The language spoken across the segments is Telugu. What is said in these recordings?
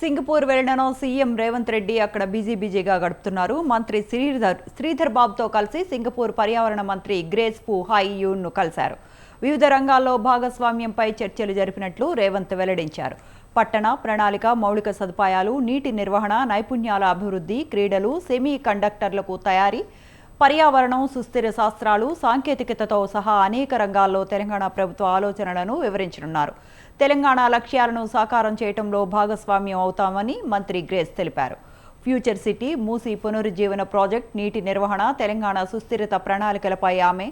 సింగపూర్ వెళ్ళిన సీఎం రేవంత్ రెడ్డి అక్కడ బిజీ బిజీగా గడుపుతున్నారు. మంత్రి శ్రీధర్ శ్రీధర్ బాబుతో కలిసి సింగపూర్ పర్యావరణ మంత్రి గ్రేస్ పు యూన్ను కలిశారు. వివిధ రంగాల్లో భాగస్వామ్యంపై చర్చలు జరిపినట్లు రేవంత్ వెల్లడించారు. పట్టణ ప్రణాళిక మౌలిక సదుపాయాలు నీటి నిర్వహణ నైపుణ్యాల అభివృద్ధి క్రీడలు సెమీ కండక్టర్లకు తయారీ పర్యావరణం సుస్థిర శాస్త్రాలు సాంకేతికతతో సహా అనేక రంగాల్లో తెలంగాణ ప్రభుత్వ ఆలోచనలను వివరించనున్నారు. తెలంగాణ లక్ష్యాలను సాకారం చేయటంలో భాగస్వామ్యం అవుతామని మంత్రి గ్రేస్ తెలిపారు. ఫ్యూచర్ సిటీ మూసి పునరుజ్జీవన ప్రాజెక్ట్ నీటి నిర్వహణ తెలంగాణ సుస్థిరత ప్రణాళికలపై ఆమె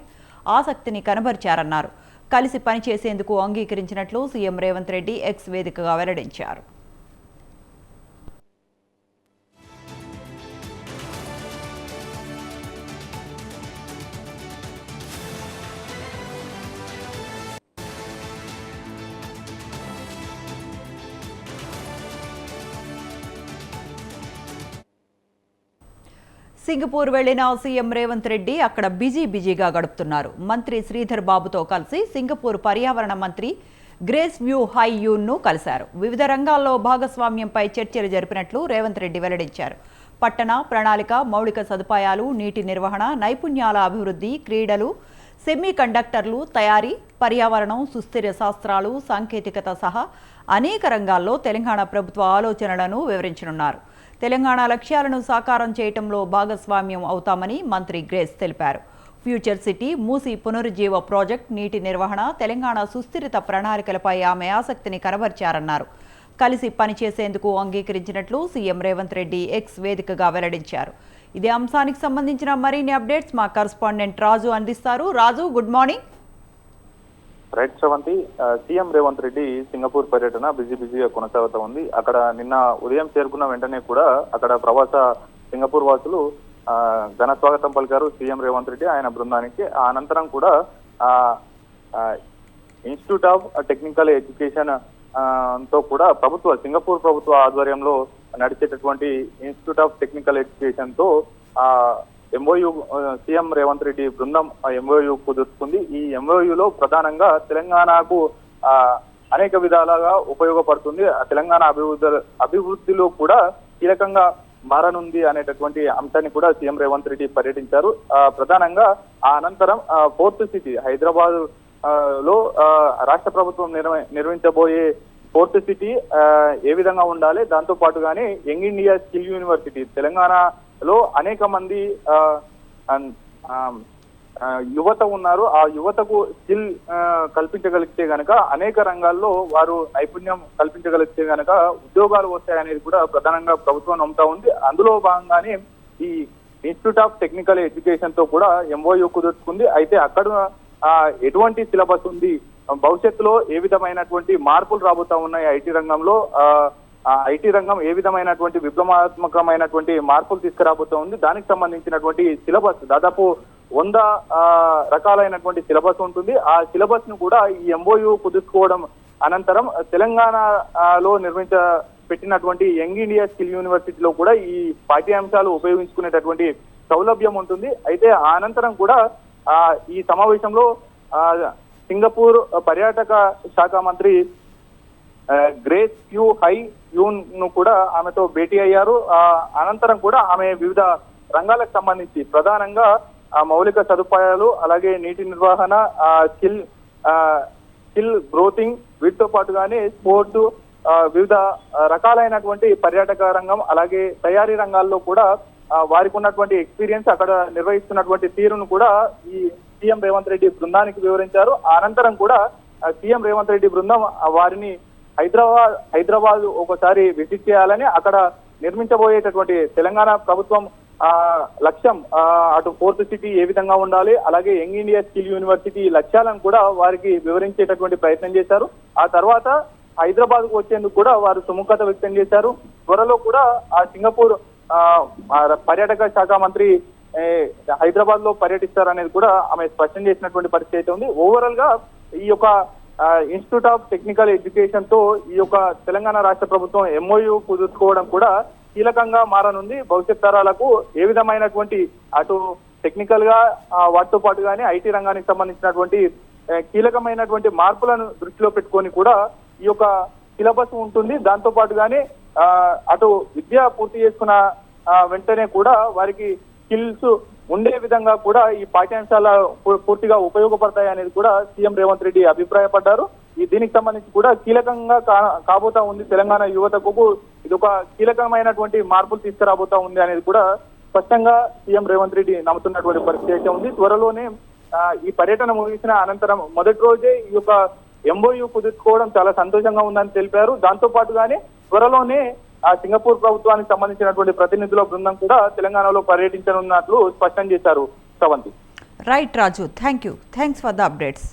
ఆసక్తిని కనబరిచారన్నారు. కలిసి పనిచేసేందుకు అంగీకరించినట్లు సీఎం రేవంత్ రెడ్డి ఎక్స్ వేదికగా వెల్లడించారు. సింగపూర్ వెళ్ళిన సీఎం రేవంత్ రెడ్డి అక్కడ బిజీ బిజీగా గడుపుతున్నారు. మంత్రి శ్రీధర్ బాబుతో కలిసి సింగపూర్ పర్యావరణ మంత్రి గ్రేస్ వ్యూ హై యూన్ను కలిశారు. వివిధ రంగాల్లో భాగస్వామ్యంపై చర్చలు జరిపినట్లు రేవంత్ రెడ్డి వెల్లడించారు. పట్టణ ప్రణాళిక మౌలిక సదుపాయాలు నీటి నిర్వహణ నైపుణ్యాల అభివృద్ధి క్రీడలు సెమీ కండక్టర్లు తయారీ పర్యావరణం సుస్థిర శాస్త్రాలు సాంకేతికత సహా అనేక రంగాల్లో తెలంగాణ ప్రభుత్వ ఆలోచనలను వివరించనున్నారు. తెలంగాణ లక్ష్యాలను సాకారం చేయటంలో భాగస్వామ్యం అవుతామని మంత్రి గ్రేస్ తెలిపారు. ఫ్యూచర్ సిటీ మూసి పునరుజ్జీవ ప్రాజెక్ట్ నీటి నిర్వహణ తెలంగాణ సుస్థిరత ప్రణాళికలపై ఆమె ఆసక్తిని కనబరిచారన్నారు. కలిసి పనిచేసేందుకు అంగీకరించినట్లు సీఎం రేవంత్ రెడ్డి ఎక్స్ వేదికగా వెల్లడించారు. ఇదే అంశానికి సంబంధించిన మరిన్ని అప్డేట్స్ మా కరస్పాండెంట్ రాజు అందిస్తారు. Raju good morning. Right Sravanthi. CM Revanth Reddy Singapore పర్యటన బిజీ బిజీగా కొనసాగుతూ ఉంది. అక్కడ నిన్న ఉదయం చేరుకున్న వెంటనే కూడా అక్కడ ప్రవాస సింగపూర్ వాసులు ఘన స్వాగతం పలికారు సీఎం రేవంత్ రెడ్డి ఆయన బృందానికి. అనంతరం కూడా ఇన్స్టిట్యూట్ ఆఫ్ టెక్నికల్ ఎడ్యుకేషన్తో కూడా ప్రభుత్వ సింగపూర్ ప్రభుత్వ ఆధ్వర్యంలో నడిచేటటువంటి ఇన్స్టిట్యూట్ ఆఫ్ టెక్నికల్ ఎడ్యుకేషన్తో ఎంఓయు సీఎం రేవంత్ రెడ్డి బృందం ఎంఓయు కుదుర్చుకుంది. ఈ ఎంఓయులో ప్రధానంగా తెలంగాణకు ఆ, అనేక విధాలుగా ఉపయోగపడుతుంది. ఆ తెలంగాణ అభివృద్ధి అభివృద్ధిలో కూడా కీలకంగా మారనుంది అనేటటువంటి అంశాన్ని కూడా సీఎం రేవంత్ రెడ్డి పర్యటించారు. ఆ, ప్రధానంగా ఆ అనంతరం ఫోర్త్ సిటీ హైదరాబాద్లో రాష్ట్ర ప్రభుత్వం నిర్వ- నిర్వహించబోయే ఫోర్త్ సిటీ ఏ విధంగా ఉండాలి? దాంతో పాటుగానే young India skill university Telangana లో అనేక మంది ఆ, యువత ఉన్నారు. ఆ యువతకు స్కిల్ కల్పించగలిగితే గనక అనేక రంగాల్లో వారు నైపుణ్యం కల్పించగలిగితే గనక ఉద్యోగాలు వస్తాయనేది కూడా ప్రధానంగా ప్రభుత్వం నమ్ముతా ఉంది. అందులో భాగంగానే ఈ ఇన్స్టిట్యూట్ ఆఫ్ టెక్నికల్ ఎడ్యుకేషన్తో కూడా ఎంఓయూ కుదుర్చుకుంది. అయితే అక్కడ ఎటువంటి సిలబస్ ఉంది? భవిష్యత్తులో ఏ విధమైనటువంటి మార్పులు రాబోతా ఉన్నాయి ఐటీ రంగంలో? ఆ ఐటీ రంగం ఏ విధమైనటువంటి విప్లవాత్మకమైనటువంటి మార్పులు తీసుకురాబోతా ఉంది దానికి సంబంధించినటువంటి సిలబస్ దాదాపు వంద ఆ, రకాలైనటువంటి సిలబస్ ఉంటుంది. ఆ సిలబస్ను కూడా ఈ ఎంఓయు కుదుర్చుకోవడం అనంతరం తెలంగాణలో నిర్మించ పెట్టినటువంటి యంగ్ ఇండియా స్కిల్ యూనివర్సిటీలో కూడా ఈ పాఠ్యాంశాలు ఉపయోగించుకునేటటువంటి సౌలభ్యం ఉంటుంది. అయితే అనంతరం కూడా ఈ సమావేశంలో ఆ సింగపూర్ పర్యాటక శాఖ మంత్రి గ్రేస్ క్యూ హై యూన్ను కూడా ఆమెతో భేటీ అయ్యారు. ఆ, అనంతరం కూడా ఆమె వివిధ రంగాలకు సంబంధించి ప్రధానంగా ఆ, మౌలిక సదుపాయాలు అలాగే నీటి నిర్వహణ స్కిల్ ఆ, స్కిల్ గ్రోతింగ్ వీటితో పాటుగానే స్పోర్ట్స్ ఆ, వివిధ రకాలైనటువంటి పర్యాటక రంగం అలాగే తయారీ రంగాల్లో కూడా వారికి ఉన్నటువంటి ఎక్స్పీరియన్స్ అక్కడ నిర్వహిస్తున్నటువంటి తీరును కూడా ఈ సీఎం రేవంత్ రెడ్డి బృందానికి వివరించారు. అనంతరం కూడా సీఎం రేవంత్ రెడ్డి బృందం వారిని హైదరాబాద్ హైదరాబాద్ ఒకసారి విజిట్ చేయాలని అక్కడ నిర్మించబోయేటటువంటి తెలంగాణ ప్రభుత్వం లక్ష్యం అటు ఫోర్త్ సిటీ ఏ విధంగా ఉండాలి అలాగే యంగ్ ఇండియా స్కిల్ యూనివర్సిటీ లక్ష్యాలను కూడా వారికి వివరించేటటువంటి ప్రయత్నం చేశారు. ఆ తర్వాత హైదరాబాద్కు వచ్చేందుకు కూడా వారు సుముఖత వ్యక్తం చేశారు. త్వరలో కూడా ఆ సింగపూర్ ఆ, పర్యాటక శాఖ మంత్రి హైదరాబాద్లో పర్యటిస్తారనేది కూడా ఆమె స్పష్టం చేసినటువంటి పరిస్థితి అయితే ఉంది. ఓవరాల్గా ఈ యొక్క ఇన్స్టిట్యూట్ ఆఫ్ టెక్నికల్ ఎడ్యుకేషన్తో ఈ యొక్క తెలంగాణ రాష్ట్ర ప్రభుత్వం ఎంఓయు కుదుర్చుకోవడం కూడా కీలకంగా మారనుంది. భవిష్యత్ తరాలకు ఏ విధమైనటువంటి అటు టెక్నికల్గా వాటితో పాటుగానే ఐటీ రంగానికి సంబంధించినటువంటి కీలకమైనటువంటి మార్పులను దృష్టిలో పెట్టుకొని కూడా ఈ యొక్క సిలబస్ ఉంటుంది. దాంతో పాటుగానే అటు విద్య పూర్తి చేసుకున్న వెంటనే కూడా వారికి స్కిల్స్ ఉండే విధంగా కూడా ఈ పాఠ్యాంశాల పూర్తిగా ఉపయోగపడతాయి అనేది కూడా సీఎం రేవంత్ రెడ్డి అభిప్రాయపడ్డారు. ఈ దీనికి సంబంధించి కూడా కీలకంగా కా- కాబోతా ఉంది తెలంగాణ యువతకు. ఇది ఒక కీలకమైనటువంటి మార్పులు తీసుకురాబోతా ఉంది అనేది కూడా స్పష్టంగా సీఎం రేవంత్ రెడ్డి నమ్ముతున్నటువంటి పరిస్థితి అయితే ఉంది. త్వరలోనే ఈ పర్యటన ముగిసిన అనంతరం మొదటి రోజే ఈ యొక్క ఎంఓయూ కుదుర్చుకోవడం చాలా సంతోషంగా ఉందని తెలిపారు. దాంతో పాటుగానే త్వరలోనే ఆ సింగపూర్ ప్రభుత్వానికి సంబంధించినటువంటి ప్రతినిధుల బృందం కూడా తెలంగాణలో పర్యటించనున్నట్లు స్పష్టం చేశారు Savanthi. Right Raju thank you thanks for the updates